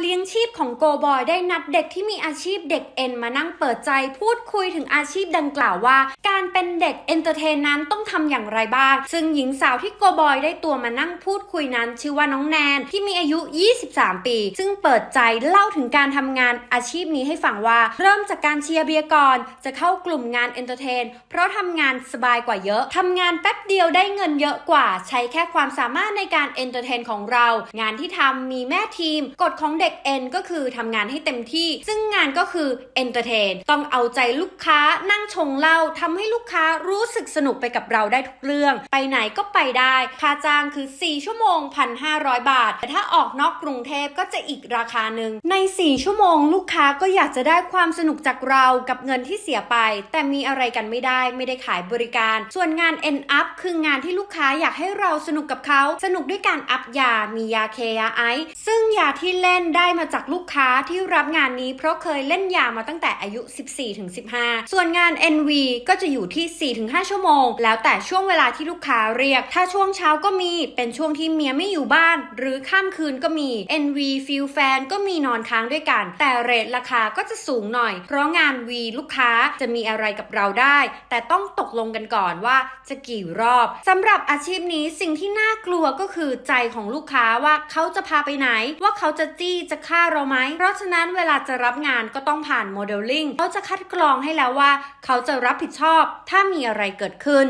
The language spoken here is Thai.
เลี้ยงชีพของโกบอยได้นัดเด็กที่มีอาชีพเด็กเอ็นมานั่งเปิดใจพูดคุยถึงอาชีพดังกล่าวว่า การเป็นเด็กเอนเตอร์เทนนั้นต้องทำอย่างไรบ้าง ซึ่งหญิงสาวที่โกบอยได้ตัวมานั่งพูดคุยนั้น ชื่อว่าน้องแนนที่มีอายุ 23 ปี ซึ่งเปิดใจเล่าถึงการทำงานอาชีพนี้ให้ฟังว่า เริ่มจากการเชียร์เบียร์ก่อนจะเข้ากลุ่มงานเอนเตอร์เทนเพราะทำงานสบายกว่าเยอะทำงานแป๊บเดียวได้เงินเยอะกว่า ใช้แค่ความสามารถในการเอนเตอร์เทนของเรา งานที่ทำมีแม่ทีม กฎของเด็กเอ็นก็คือทำงานให้เต็มที่ ซึ่งงานก็คือเอนเตอร์เทนต้องเอาใจลูกค้านั่งชงเหล้าทำใให้ลูกค้ารู้สึกสนุกไปกับเราได้ทุกเรื่อง ไปไหนก็ไปได้ ค่าจ้างคือ 4 ชั่วโมง 1,500 บาท แต่ถ้าออกนอกกรุงเทพก็จะอีกราคาหนึ่ง ใน 4 ชั่วโมง ลูกค้าก็อยากจะได้ความสนุกจากเรากับเงินที่เสียไป แต่มีอะไรกันไม่ได้ ไม่ได้ขายบริการ ส่วนงาน End Up คืองานที่ลูกค้าอยากให้เราสนุกกับเขา สนุกด้วยการอัพยา มียาเคยาไอซ์ซึ่งยาที่เล่นได้มาจากลูกค้าที่รับงานนี้ เพราะเคยเล่นยามาตั้งแต่อายุ 14-15 ส่วนงาน NV ก็จะอยู่ที่ 4-5 ชั่วโมง แล้วแต่ช่วงเวลาที่ลูกค้าเรียก ถ้าช่วงเช้าก็มี เป็นช่วงที่เมียไม่อยู่บ้าน หรือข้ามคืนก็มี NV ฟิลแฟนก็มีนอนค้างด้วยกัน แต่เรทราคาก็จะสูงหน่อย เพราะงาน V ลูกค้าจะมีอะไรกับเราได้ แต่ต้องตกลงกันก่อนว่าจะกี่รอบสำหรับอาชีพนี้สิ่งที่น่ากลัวก็คือใจของลูกค้าว่าเขาจะพาไปไหน ว่าเขาจะจี้จะฆ่าเราไหม เพราะฉะนั้นเวลาจะรับงานก็ต้องผ่านโมเดลลิ่งเขาจะคัดกรองให้แล้วว่า เขาจะรับผิดชอบอบถ้ามีอะไรเกิดขึ้น